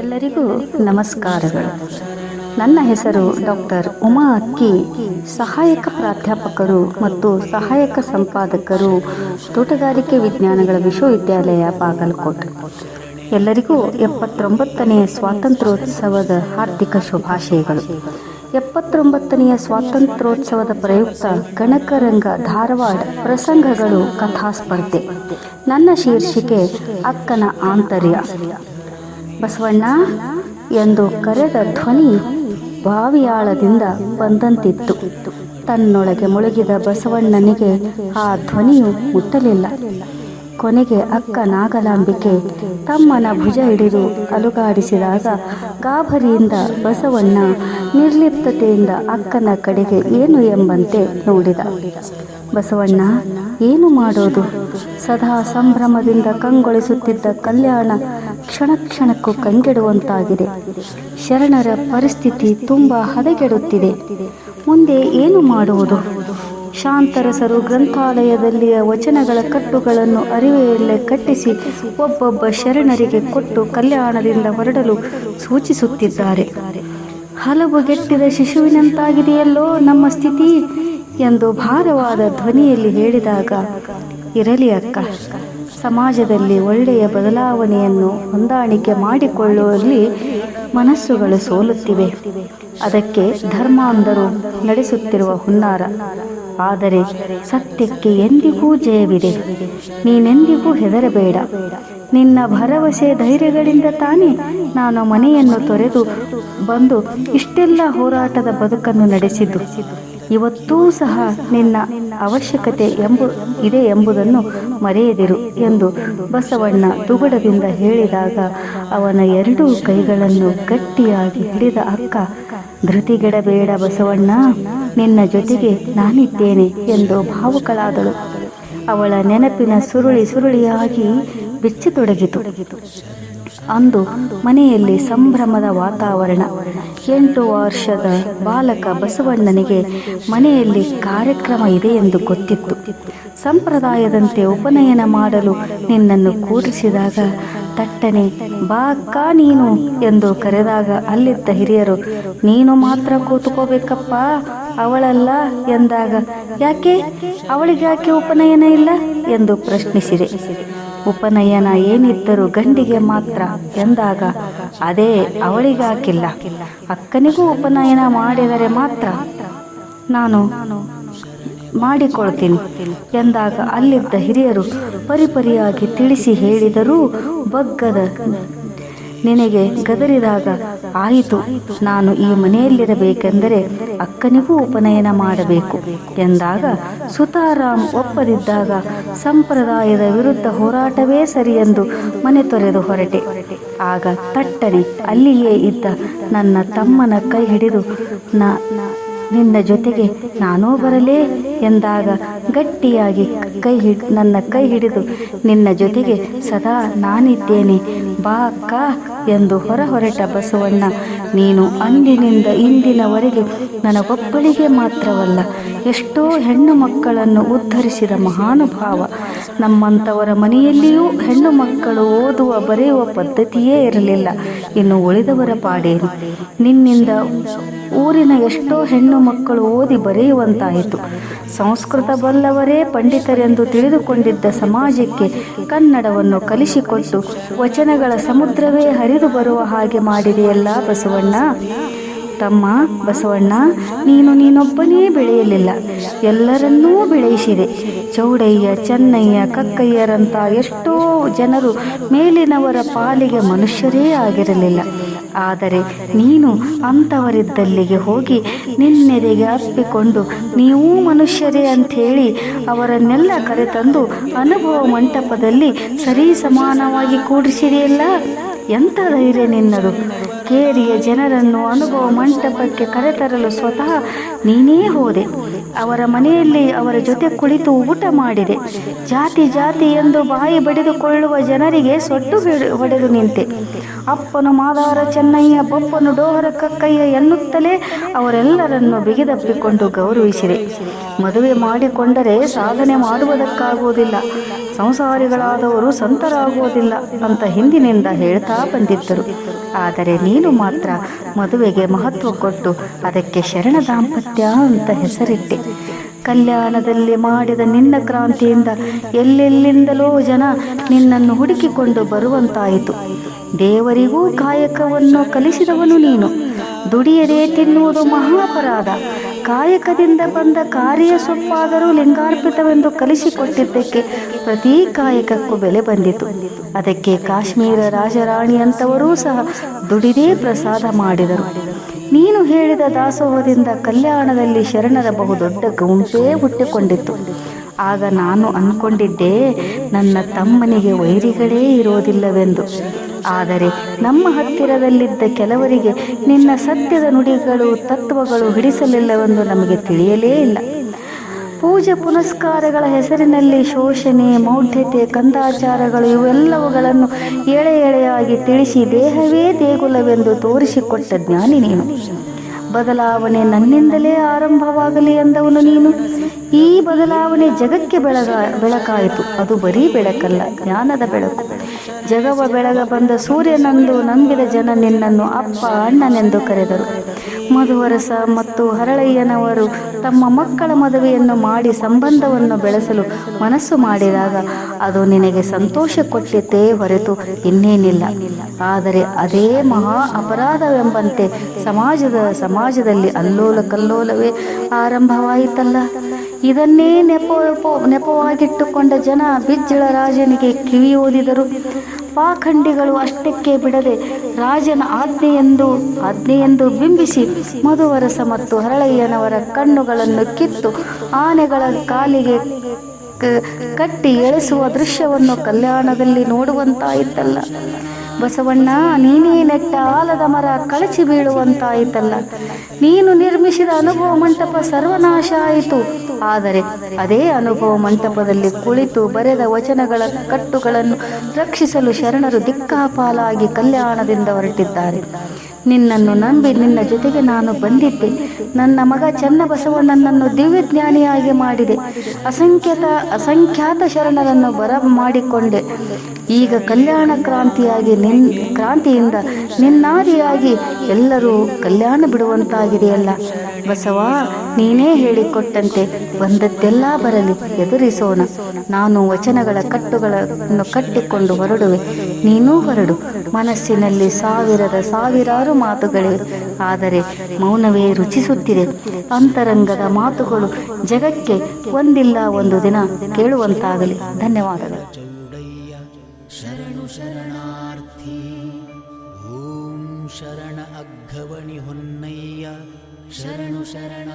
ಎಲ್ಲರಿಗೂ ನಮಸ್ಕಾರಗಳು. ನನ್ನ ಹೆಸರು ಡಾಕ್ಟರ್ ಉಮಾ ಅಕ್ಕಿ ಸಹಾಯಕ ಪ್ರಾಧ್ಯಾಪಕರು ಮತ್ತು ಸಹಾಯಕ ಸಂಪಾದಕರು ತೋಟಗಾರಿಕೆ ವಿಜ್ಞಾನಗಳ ವಿಶ್ವವಿದ್ಯಾಲಯ ಬಾಗಲಕೋಟ್. ಎಲ್ಲರಿಗೂ ಎಪ್ಪತ್ತೊಂಬತ್ತನೆಯ ಸ್ವಾತಂತ್ರ್ಯೋತ್ಸವದ ಹಾರ್ದಿಕ ಶುಭಾಶಯಗಳು. ಎಪ್ಪತ್ತೊಂಬತ್ತನೆಯ ಸ್ವಾತಂತ್ರ್ಯೋತ್ಸವದ ಪ್ರಯುಕ್ತ ಗಣಕರಂಗ ಧಾರವಾಡ ಪ್ರಸಂಗಗಳು ಕಥಾಸ್ಪರ್ಧೆ. ನನ್ನ ಶೀರ್ಷಿಕೆ ಅಕ್ಕನ ಆಂತರ್ಯ. ಬಸವಣ್ಣ ಎಂದು ಕರೆದ ಧ್ವನಿ ಬಾವಿಯಾಳದಿಂದ ಬಂದಂತಿತ್ತು. ತನ್ನೊಳಗೆ ಮುಳುಗಿದ ಬಸವಣ್ಣನಿಗೆ ಆ ಧ್ವನಿಯು ಮುಟ್ಟಲಿಲ್ಲ. ಕೊನೆಗೆ ಅಕ್ಕ ನಾಗಲಾಂಬಿಕೆ ತಮ್ಮನ ಭುಜ ಹಿಡಿದು ಅಲುಗಾಡಿಸಿದಾಗ ಗಾಬರಿಯಿಂದ ಬಸವಣ್ಣ ನಿರ್ಲಿಪ್ತತೆಯಿಂದ ಅಕ್ಕನ ಕಡೆಗೆ ಏನು ಎಂಬಂತೆ ನೋಡಿದ. ಬಸವಣ್ಣ, ಏನು ಮಾಡೋದು? ಸದಾ ಸಂಭ್ರಮದಿಂದ ಕಂಗೊಳಿಸುತ್ತಿದ್ದ ಕಲ್ಯಾಣ ಕ್ಷಣ ಕ್ಷಣಕ್ಕೂ ಕಂಗೆಡುವಂತಾಗಿದೆ. ಶರಣರ ಪರಿಸ್ಥಿತಿ ತುಂಬ ಹದಗೆಡುತ್ತಿದೆ. ಮುಂದೆ ಏನು ಮಾಡುವುದು? ಶಾಂತರಸರು ಗ್ರಂಥಾಲಯದಲ್ಲಿಯ ವಚನಗಳ ಕಟ್ಟುಗಳನ್ನು ಅರಿವೆಯಲ್ಲೇ ಕಟ್ಟಿಸಿ ಒಬ್ಬೊಬ್ಬ ಶರಣರಿಗೆ ಕೊಟ್ಟು ಕಲ್ಯಾಣದಿಂದ ಹೊರಡಲು ಸೂಚಿಸುತ್ತಿದ್ದಾರೆ. ಹಲವುಗೆಟ್ಟಿದ ಶಿಶುವಿನಂತಾಗಿದೆಯಲ್ಲೋ ನಮ್ಮ ಸ್ಥಿತಿ ಎಂದು ಭಾರವಾದ ಧ್ವನಿಯಲ್ಲಿ ಹೇಳಿದಾಗ, ಇರಲಿ ಅಕ್ಕ. ಸಮಾಜದಲ್ಲಿ ಒಳ್ಳೆಯ ಬದಲಾವಣೆಯನ್ನು ಹೊಂದಾಣಿಕೆ ಮಾಡಿಕೊಳ್ಳುವಲ್ಲಿ ಮನಸ್ಸುಗಳು ಸೋಲುತ್ತಿವೆ. ಅದಕ್ಕೆ ಧರ್ಮಾಂಧರು ನಡೆಸುತ್ತಿರುವ ಹುನ್ನಾರ. ಆದರೆ ಸತ್ಯಕ್ಕೆ ಎಂದಿಗೂ ಜಯವಿದೆ. ನೀನೆಂದಿಗೂ ಹೆದರಬೇಡ. ನಿನ್ನ ಭರವಸೆ ಧೈರ್ಯಗಳಿಂದ ತಾನೇ ನಾನು ಮನೆಯನ್ನು ತೊರೆದು ಬಂದು ಇಷ್ಟೆಲ್ಲ ಹೋರಾಟದ ಬದುಕನ್ನು ನಡೆಸಿದ್ದು. ಇವತ್ತೂ ಸಹ ನಿನ್ನ ಅವಶ್ಯಕತೆ ಎಂಬು ಇದೆ ಎಂಬುದನ್ನು ಮರೆಯದಿರು ಎಂದು ಬಸವಣ್ಣ ದುಗುಡದಿಂದ ಹೇಳಿದಾಗ ಅವನ ಎರಡೂ ಕೈಗಳನ್ನು ಗಟ್ಟಿಯಾಗಿ ಹಿಡಿದ ಅಕ್ಕ, ಧೃತಿಗೆಡಬೇಡ ಬಸವಣ್ಣ, ನಿನ್ನ ಜೊತೆಗೆ ನಾನಿದ್ದೇನೆ ಎಂದು ಭಾವುಕಳಾದಳು. ಅವಳ ನೆನಪಿನ ಸುರುಳಿ ಸುರುಳಿಯಾಗಿ ಬೆಚ್ಚತೊಡಗಿತು. ಅಂದು ಮನೆಯಲ್ಲಿ ಸಂಭ್ರಮದ ವಾತಾವರಣ. ಎಂಟು ವರ್ಷದ ಬಾಲಕ ಬಸವಣ್ಣನಿಗೆ ಮನೆಯಲ್ಲಿ ಕಾರ್ಯಕ್ರಮ ಇದೆ ಎಂದು ಗೊತ್ತಿತ್ತು. ಸಂಪ್ರದಾಯದಂತೆ ಉಪನಯನ ಮಾಡಲು ನಿನ್ನನ್ನು ಕೂರಿಸಿದಾಗ ತಟ್ಟನೆ, ಬಾ ಅಕ್ಕ ನೀನು ಎಂದು ಕರೆದಾಗ ಅಲ್ಲಿದ್ದ ಹಿರಿಯರು, ನೀನು ಮಾತ್ರ ಕೂತ್ಕೋಬೇಕಪ್ಪ, ಅವಳಲ್ಲ ಎಂದಾಗ, ಯಾಕೆ? ಅವಳಿಗೆ ಯಾಕೆ ಉಪನಯನ ಇಲ್ಲ? ಎಂದು ಪ್ರಶ್ನಿಸಿದೆ. ಉಪನಯನ ಏನಿದ್ದರೂ ಗಂಡಿಗೆ ಮಾತ್ರ ಎಂದಾಗ ಅದೇ ಅವಳಿಗಾಕಿಲ್ಲ ಅಕ್ಕನಿಗೂ ಉಪನಯನ ಮಾಡಿದರೆ ಮಾತ್ರ ನಾನು ಮಾಡಿಕೊಳ್ತೀನಿ ಎಂದಾಗ ಅಲ್ಲಿದ್ದ ಹಿರಿಯರು ಪರಿಪರಿಯಾಗಿ ತಿಳಿಸಿ ಹೇಳಿದರೂ ಬಗ್ಗದ ನಿನಗೆ ಗದರಿದಾಗ ಆಯಿತು, ನಾನು ಈ ಮನೆಯಲ್ಲಿರಬೇಕೆಂದರೆ ಅಕ್ಕನಿಗೂ ಉಪನಯನ ಮಾಡಬೇಕು ಎಂದಾಗ ಸುತಾರಾಮ್ ಒಪ್ಪದಿದ್ದಾಗ ಸಂಪ್ರದಾಯದ ವಿರುದ್ಧ ಹೋರಾಟವೇ ಸರಿಯೆಂದು ಮನೆ ತೊರೆದು ಹೊರಟೆ. ಆಗ ತಟ್ಟನೆ ಅಲ್ಲಿಯೇ ಇದ್ದ ನನ್ನ ತಮ್ಮನ ಕೈ ಹಿಡಿದು, ನಾ, ನಿನ್ನ ಜೊತೆಗೆ ನಾನೂ ಬರಲೇ? ಎಂದಾಗ ಗಟ್ಟಿಯಾಗಿ ಕೈ ಹಿಡ್ ನನ್ನ ಕೈ ಹಿಡಿದು ನಿನ್ನ ಜೊತೆಗೆ ಸದಾ ನಾನಿದ್ದೇನೆ. ಬಾ ಅಕ್ಕ ಎಂದು ಹೊರ ಹೊರಟ ಬಸವಣ್ಣ. ನೀನು ಅಂದಿನಿಂದ ಇಂದಿನವರೆಗೆ ನನಗೊಬ್ಬಳಿಗೆ ಮಾತ್ರವಲ್ಲ, ಎಷ್ಟೋ ಹೆಣ್ಣು ಮಕ್ಕಳನ್ನು ಉದ್ಧರಿಸಿದ ಮಹಾನುಭಾವ. ನಮ್ಮಂಥವರ ಮನೆಯಲ್ಲಿಯೂ ಹೆಣ್ಣು ಮಕ್ಕಳು ಓದುವ, ಬರೆಯುವ ಪದ್ಧತಿಯೇ ಇರಲಿಲ್ಲ. ಇನ್ನು ಉಳಿದವರ ಪಾಡೇನು? ನಿನ್ನಿಂದ ಊರಿನ ಎಷ್ಟೋ ಹೆಣ್ಣು ಮಕ್ಕಳು ಓದಿ ಬರೆಯುವಂತಾಯಿತು. ಸಂಸ್ಕೃತ ಬಲ್ಲವರೇ ಪಂಡಿತರೆಂದು ತಿಳಿದುಕೊಂಡಿದ್ದ ಸಮಾಜಕ್ಕೆ ಕನ್ನಡವನ್ನು ಕಲಿಸಿಕೊಟ್ಟು ವಚನಗಳ ಸಮುದ್ರವೇ ಹರಿದು ಬರುವ ಹಾಗೆ ಮಾಡಿದೆಯಲ್ಲ ಬಸವಣ್ಣ? ತಮ್ಮ ಬಸವಣ್ಣ, ನೀನು ನೀನೊಬ್ಬನೇ ಬೆಳೆಯಲಿಲ್ಲ. ಎಲ್ಲರನ್ನೂ ಬೆಳೆಯಿಸಿದೆ. ಚೌಡಯ್ಯ, ಚೆನ್ನಯ್ಯ ಕಕ್ಕಯ್ಯರಂಥ ಎಷ್ಟೋ ಜನರು ಮೇಲಿನವರ ಪಾಲಿಗೆ ಮನುಷ್ಯರೇ ಆಗಿರಲಿಲ್ಲ. ಆದರೆ ನೀನು ಅಂಥವರಿದ್ದಲ್ಲಿಗೆ ಹೋಗಿ ನಿನ್ನೆದೆಗೆ ಅಪ್ಪಿಕೊಂಡು ನೀವೂ ಮನುಷ್ಯರೇ ಅಂಥೇಳಿ ಅವರನ್ನೆಲ್ಲ ಕರೆತಂದು ಅನುಭವ ಮಂಟಪದಲ್ಲಿ ಸರಿ ಸಮಾನವಾಗಿ ಕೂಡಿಸಿದೆಯಲ್ಲ? ಎಂಥ ಧೈರ್ಯ ನಿನ್ನದು? ಕೇರಿಯ ಜನರನ್ನು ಅನುಭವ ಮಂಟಪಕ್ಕೆ ಕರೆತರಲು ಸ್ವತಃ ನೀನೇ ಹೋದೆ. ಅವರ ಮನೆಯಲ್ಲಿ ಅವರ ಜೊತೆ ಕುಳಿತು ಊಟ ಮಾಡಿದೆ. ಜಾತಿ ಜಾತಿ ಎಂದು ಬಾಯಿ ಬಡಿದುಕೊಳ್ಳುವ ಜನರಿಗೆ ಸೊಟ್ಟು ಹಿಡ್- ಹೊಡೆದು ನಿಂತೆ. ಅಪ್ಪನು ಮಾದಾರ ಚೆನ್ನಯ್ಯ, ಬೊಪ್ಪನು ಡೋಹರ ಕಕ್ಕಯ್ಯ ಎನ್ನುತ್ತಲೇ ಅವರೆಲ್ಲರನ್ನು ಬಿಗಿದಪ್ಪಿಕೊಂಡು ಗೌರವಿಸಿದೆ. ಮದುವೆ ಮಾಡಿಕೊಂಡರೆ ಸಾಧನೆ ಮಾಡುವುದಕ್ಕಾಗುವುದಿಲ್ಲ. ಸಂಸಾರಿಗಳಾದವರು ಸಂತರಾಗುವುದಿಲ್ಲ ಅಂತ ಹಿಂದಿನಿಂದ ಹೇಳ್ತಾ ಬಂದಿದ್ದರು. ಆದರೆ ನೀನು ಮಾತ್ರ ಮದುವೆಗೆ ಮಹತ್ವ ಕೊಟ್ಟು ಅದಕ್ಕೆ ಶರಣ ದಾಂಪತ್ಯ ಅಂತ ಹೆಸರಿಟ್ಟೆ. ಕಲ್ಯಾಣದಲ್ಲಿ ಮಾಡಿದ ನಿನ್ನ ಕ್ರಾಂತಿಯಿಂದ ಎಲ್ಲೆಲ್ಲಿಂದಲೋ ಜನ ನಿನ್ನನ್ನು ಹುಡುಕಿಕೊಂಡು ಬರುವಂತಾಯಿತು. ದೇವರಿಗೂ ಕಾಯಕವನ್ನು ಕಲಿಸಿದವನು ನೀನು. ದುಡಿಯದೇ ತಿನ್ನುವುದು ಮಹಾಪರಾಧ. ಕಾಯಕದಿಂದ ಬಂದ ಕಾರ್ಯ ಸೊಪ್ಪಾದರೂ ಲಿಂಗಾರ್ಪಿತವೆಂದು ಕಲಿಸಿಕೊಟ್ಟಿದ್ದಕ್ಕೆ ಪ್ರತಿ ಕಾಯಕಕ್ಕೂ ಬೆಲೆ ಬಂದಿತು. ಅದಕ್ಕೆ ಕಾಶ್ಮೀರ ರಾಜರಾಣಿ ಅಂತವರೂ ಸಹ ದುಡಿದೇ ಪ್ರಸಾದ ಮಾಡಿದರು. ನೀನು ಹೇಳಿದ ದಾಸೋಹದಿಂದ ಕಲ್ಯಾಣದಲ್ಲಿ ಶರಣರ ಬಹುದೊಡ್ಡ ಗುಂಪೇ ಹುಟ್ಟಿಕೊಂಡಿತ್ತು. ಆಗ ನಾನು ಅಂದ್ಕೊಂಡಿದ್ದೆ ನನ್ನ ತಮ್ಮನಿಗೆ ವೈರಿಗಳೇ ಇರೋದಿಲ್ಲವೆಂದು. ಆದರೆ ನಮ್ಮ ಹತ್ತಿರದಲ್ಲಿದ್ದ ಕೆಲವರಿಗೆ ನಿನ್ನ ಸತ್ಯದ ನುಡಿಗಳು, ತತ್ವಗಳು ಹಿಡಿಸಲಿಲ್ಲವೆಂದು ನಮಗೆ ತಿಳಿಯಲೇ ಇಲ್ಲ. ಪೂಜೆ ಪುನಸ್ಕಾರಗಳ ಹೆಸರಿನಲ್ಲಿ ಶೋಷಣೆ, ಮೌಢ್ಯತೆ, ಕಂದಾಚಾರಗಳು ಇವೆಲ್ಲವುಗಳನ್ನು ಎಳೆ ಎಳೆಯಾಗಿ ತಿಳಿಸಿ ದೇಹವೇ ದೇಗುಲವೆಂದು ತೋರಿಸಿಕೊಟ್ಟ ಜ್ಞಾನಿ ನೀನು. ಬದಲಾವಣೆ ನನ್ನಿಂದಲೇ ಆರಂಭವಾಗಲಿ ಎಂದವನು ನೀನು. ಈ ಬದಲಾವಣೆ ಜಗಕ್ಕೆ ಬೆಳಗ, ಬೆಳಕಾಯಿತು. ಅದು ಬರೀ ಬೆಳಕಲ್ಲ, ಜ್ಞಾನದ ಬೆಳಕು. ಜಗವ ಬೆಳಗ ಬಂದ ಸೂರ್ಯನಂದು ನಂಬಿದ ಜನ ನಿನ್ನನ್ನು ಅಪ್ಪ, ಅಣ್ಣನೆಂದು ಕರೆದರು. ಮಧುವರಸ ಮತ್ತು ಹರಳಯ್ಯನವರು ತಮ್ಮ ಮಕ್ಕಳ ಮದುವೆಯನ್ನು ಮಾಡಿ ಸಂಬಂಧವನ್ನು ಬೆಳೆಸಲು ಮನಸ್ಸು ಮಾಡಿದಾಗ ಅದು ನಿನಗೆ ಸಂತೋಷ ಕೊಟ್ಟಿತೇ ಹೊರತು ಇನ್ನೇನಿಲ್ಲ. ಆದರೆ ಅದೇ ಮಹಾ ಅಪರಾಧವೆಂಬಂತೆ ಸಮಾಜದ, ಸಮಾಜದಲ್ಲಿ ಅಲ್ಲೋಲ ಕಲ್ಲೋಲವೇ ಆರಂಭವಾಯಿತಲ್ಲ. ಇದನ್ನೇ ನೆಪ ನೆಪವಾಗಿಟ್ಟುಕೊಂಡ ಜನ ಬಿಜ್ಜಳ ರಾಜನಿಗೆ ಕಿವಿ ಓದಿದರು. ಪಾಖಂಡಿಗಳು ಅಷ್ಟಕ್ಕೆ ಬಿಡದೆ ರಾಜನ ಆಜ್ಞೆಯೆಂದು ಆಜ್ಞೆಯೆಂದು ಬಿಂಬಿಸಿ ಮಧುವರಸ ಮತ್ತು ಹರಳಯ್ಯನವರ ಕಣ್ಣುಗಳನ್ನು ಕಿತ್ತು ಆನೆಗಳ ಕಾಲಿಗೆ ಕಟ್ಟಿ ಎಳೆಸುವ ದೃಶ್ಯವನ್ನು ಕಲ್ಯಾಣದಲ್ಲಿ ನೋಡುವಂತಾಯಿತಲ್ಲ. ಬಸವಣ್ಣ, ನೀನೇ ನೆಟ್ಟ ಆಲದ ಮರ ಕಳಚಿ ಬೀಳುವಂತಾಯಿತಲ್ಲ. ನೀನು ನಿರ್ಮಿಸಿದ ಅನುಭವ ಮಂಟಪ ಸರ್ವನಾಶ ಆಯಿತು. ಆದರೆ ಅದೇ ಅನುಭವ ಮಂಟಪದಲ್ಲಿ ಕುಳಿತು ಬರೆದ ವಚನಗಳ ಕಟ್ಟುಗಳನ್ನು ರಕ್ಷಿಸಲು ಶರಣರು ದಿಕ್ಕಾಪಾಲಾಗಿ ಕಲ್ಯಾಣದಿಂದ ಹೊರಟಿದ್ದಾರೆ. ನಿನ್ನನ್ನು ನಂಬಿ ನಿನ್ನ ಜೊತೆಗೆ ನಾನು ಬಂದಿದ್ದೆ. ನನ್ನ ಮಗ ಚನ್ನಬಸವಣ್ಣನನ್ನು ದಿವ್ಯಜ್ಞಾನಿಯಾಗಿ ಮಾಡಿದೆ. ಅಸಂಖ್ಯಾತ ಅಸಂಖ್ಯಾತ ಶರಣರನ್ನು ಬರ ಮಾಡಿಕೊಂಡೆ ಈಗ ಕಲ್ಯಾಣ ಕ್ರಾಂತಿಯಾಗಿ ನಿನ್, ಕ್ರಾಂತಿಯಿಂದ ನಿನ್ನಾದಿಯಾಗಿ ಎಲ್ಲರೂ ಕಲ್ಯಾಣ ಬಿಡುವಂತಾಗಿದೆಯಲ್ಲ? ಬಸವ, ನೀನೇ ಹೇಳಿಕೊಟ್ಟಂತೆ, ಬಂದದ್ದೆಲ್ಲ ಬರಲಿ, ಎದುರಿಸೋಣ. ನಾನು ವಚನಗಳ ಕಟ್ಟುಗಳನ್ನು ಕಟ್ಟಿಕೊಂಡು ಹೊರಡುವೆ. ನೀನೂ ಹೊರಡು. ಮನಸ್ಸಿನಲ್ಲಿ ಸಾವಿರದ, ಸಾವಿರಾರು ಮಾತುಗಳಿವೆ ಆದರೆ ಮೌನವೇ ರುಚಿಸುತ್ತಿದೆ. ಅಂತರಂಗದ ಮಾತುಗಳು ಜಗಕ್ಕೆ ಒಂದಿಲ್ಲ ಒಂದು ದಿನ ಕೇಳುವಂತಾಗಲಿ. ಧನ್ಯವಾದಗಳು. ಶರಣು ಶರಣಾರ್ಥಿ. ಓಂ ಶರಣ ಅಗ್ಗವಣಿ ಹೊನ್ನಯ್ಯ. ಶರಣು ಶರಣಾರ್ಥಿ